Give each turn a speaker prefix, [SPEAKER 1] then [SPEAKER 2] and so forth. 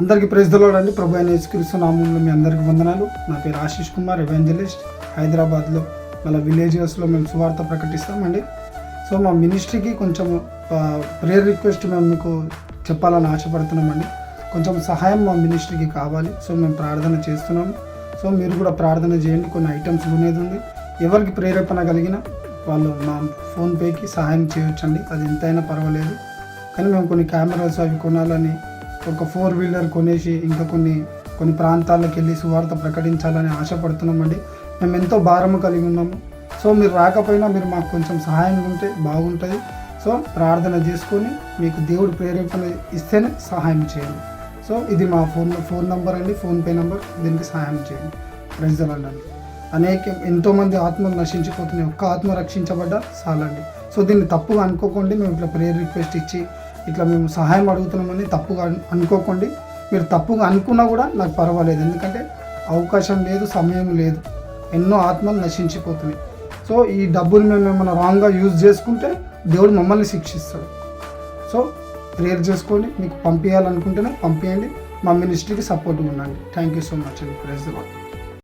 [SPEAKER 1] అందరికీ ప్రెజ్దలోడ్ అండి. ప్రభు అయిన యేసుక్రీస్తు నామంలో మీ అందరికీ వందనాలు. నా పేరు ఆశీష్ కుమార్ ఎవాంజలిస్ట్. హైదరాబాద్లో మళ్ళీ విలేజెస్లో మేము సువార్త ప్రకటిస్తామండి. సో మా మినిస్ట్రీకి కొంచెం ప్రేయర్ రిక్వెస్ట్ మేము మీకు చెప్పాలని ఆశపడుతున్నామండి. కొంచెం సహాయం మా మినిస్ట్రీకి కావాలి. సో మేము ప్రార్థన చేస్తున్నాము. సో మీరు కూడా ప్రార్థన చేయండి. కొన్ని ఐటమ్స్ కొనేది ఉంది. ఎవరికి ప్రేరేపణ కలిగిన వాళ్ళు మా ఫోన్పేకి సహాయం చేయొచ్చండి. అది ఎంతైనా పర్వాలేదు. కానీ మేము కొన్ని కెమెరాస్ అవి కొనాలని ఒక ఫోర్ వీలర్ కొనేసి ఇంకా కొన్ని కొన్ని ప్రాంతాలకు వెళ్ళి సువార్త ప్రకటించాలని ఆశపడుతున్నామండి. మేము ఎంతో భారము కలిగి ఉన్నాము. సో మీరు రాకపోయినా మీరు మాకు కొంచెం సహాయం ఉంటే బాగుంటుంది. సో ప్రార్థన చేసుకొని మీకు దేవుడు ప్రేరేపణ ఇస్తేనే సహాయం చేయండి. సో ఇది మా ఫోన్ ఫోన్ నంబర్ అండి. PhonePe number. దీనికి సహాయం చేయండి. ప్రజలండి అనేక ఎంతోమంది ఆత్మలు నశించిపోతున్నాయి. ఒక్క ఆత్మ రక్షించబడ్డా చాలండి. సో దీన్ని తప్పుగా అనుకోకండి. మేము ఇట్లా ప్రేయర్ రిక్వెస్ట్ ఇచ్చి ఇట్లా మేము సహాయం అడుగుతున్నామని తప్పుగా అనుకోకండి. మీరు తప్పుగా అనుకున్నా కూడా నాకు పర్వాలేదు. ఎందుకంటే అవకాశం లేదు సమయం లేదు. ఎన్నో ఆత్మలు నశించిపోతున్నాయి. సో ఈ డబ్బులు మేము ఏమైనా రాంగ్గా యూజ్ చేసుకుంటే దేవుడు మమ్మల్ని శిక్షిస్తాడు. సో ప్రేర్ చేసుకొని మీకు పంపించాలనుకుంటేనే పంపించండి మా మినిస్ట్రీకి సపోర్ట్గా ఉండండి. థ్యాంక్ యూ సో మచ్ అండి ప్రెస్ ద